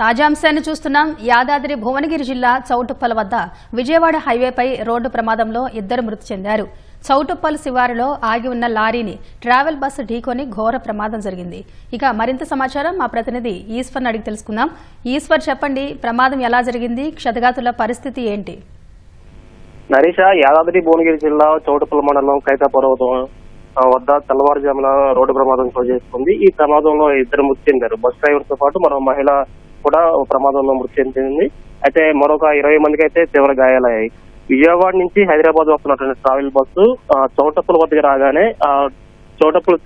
తాజా అంశాన్ని చూస్తున్నాం. యాదాద్రి భువనగిరి జిల్లా చౌటుప్పల్ వద్ద విజయవాడ హైవేపై రోడ్డు ప్రమాదంలో ఇద్దరు మృతి చెందారు. చౌటుప్పల్ శివారులో ఆగి ఉన్న లారీని ట్రావెల్ బస్సు ఢీకొని ఘోర ప్రమాదం జరిగింది. ఇక మరింత సమాచారం మా ప్రతినిధి ఈశ్వర్ని అడిగి తెలుసుకుందాం. ఈశ్వర్ చెప్పండి ప్రమాదం ఎలా జరిగింది? క్షతగాతుల పరిస్థితి ఏంటి? నరీష యాదాద్రి భువనగిరి జిల్లా చౌటపల్లి మండలం కైతా పర్వతం వద్ద తెల్లవారుజామున రోడ్డు ప్రమాదం చోటు చేసుకుంది. ఈ ప్రమాదంలో ఇద్దరు మృతి చెందారు. బస్ డ్రైవర్తో పాటు మరో మహిళ కూడా ప్రమాదంలో మృతి చెందింది. అయితే మరొక ఇరవై మందికి అయితే తీవ్ర గాయాలయ్యాయి. విజయవాడ నుంచి హైదరాబాద్ వస్తున్నటువంటి ట్రావెల్ బస్సు ఆ, వద్దకు రాగానే ఆ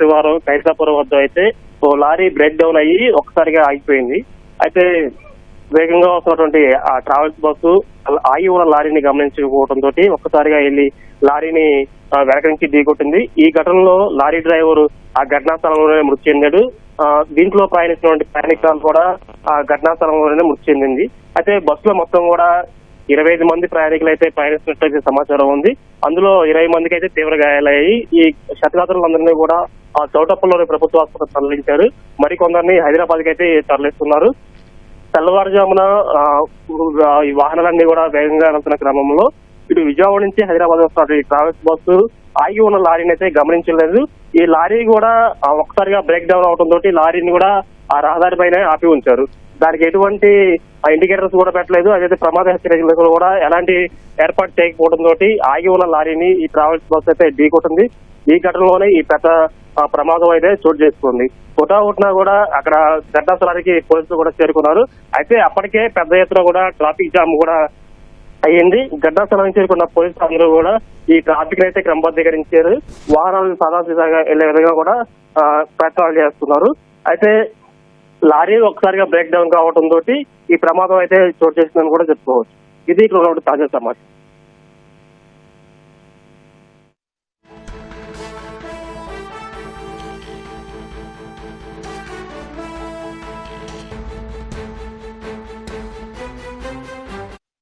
శివారం కైసాపురం వద్ద అయితే ఓ లారీ బ్రేక్ డౌన్ అయ్యి ఒక్కసారిగా ఆగిపోయింది. అయితే వేగంగా వస్తున్నటువంటి ఆ ట్రావెల్స్ బస్సు ఆగి ఉన్న లారీని గమనించకపోవడంతో ఒక్కసారిగా వెళ్ళి లారీని వెనక నుంచి ఢీకొట్టింది. ఈ ఘటనలో లారీ డ్రైవర్ ఆ ఘటనా స్థలంలోనే మృతి చెందాడు. దీంట్లో ప్రయాణిస్తున్నటువంటి ప్రయాణికులు కూడా ఆ ఘటనా స్థలంలోనే మృతి చెందింది. అయితే బస్సులో మొత్తం కూడా ఇరవై ఐదు మంది ప్రయాణికులు అయితే ప్రయాణిస్తున్నట్లయితే సమాచారం ఉంది. అందులో ఇరవై మందికి అయితే తీవ్ర గాయాలయ్యాయి. ఈ క్షతగాత్రులందరినీ కూడా ఆ చౌటప్పల్లోని ప్రభుత్వ ఆసుపత్రి తరలించారు. మరికొందరిని హైదరాబాద్కి అయితే తరలిస్తున్నారు తెల్లవారుజామున ఈ వాహనాలన్నీ కూడా వేగంగా వెళ్తున్న క్రమంలో ఇటు విజయవాడ నుంచి హైదరాబాద్ వస్తున్న ట్రావెల్స్ బస్సు ఆగి ఉన్న లారీని అయితే గమనించలేదు. ఈ లారీ కూడా ఒకసారిగా ఒక్కసారిగా బ్రేక్ డౌన్ అవడంతో లారీని కూడా ఆ రహదారి పైన ఆపి ఉంచారు. దానికి ఎటువంటి ఇండికేటర్స్ కూడా పెట్టలేదు. అదైతే ప్రమాద హెచ్చరికలు కూడా ఎలాంటి ఏర్పాటు చేయకపోవడం తోటి ఆగి ఉన్న లారీని ఈ ట్రావెల్స్ బస్ అయితే ఢీకొట్టింది ఈ ఘటనలోనే ఈ పెద్ద ప్రమాదం అయితే చోటు చేసుకుంది. ఫోటో హుట్నా కూడా అక్కడ ఘటనా స్థలానికి పోలీసులు కూడా చేరుకున్నారు. అయితే అప్పటికే పెద్ద ఎత్తున కూడా ట్రాఫిక్ జామ్ కూడా అయ్యింది. ఘటనా స్థలానికి చేరుకున్న పోలీసులు అందరూ కూడా ఈ ట్రాఫిక్ అయితే క్రమబద్ధీకరించారు. వాహనాలు సాధారణంగా వెళ్ళే విధంగా కూడా ప్రయత్నాలు చేస్తున్నారు. అయితే లారీ ఒకసారిగా బ్రేక్ డౌన్ కావడం తోటి ఈ ప్రమాదం అయితే చోటు చేసిందని కూడా చెప్పుకోవచ్చు. ఇది ఇక్కడ తాజా సమాచారం.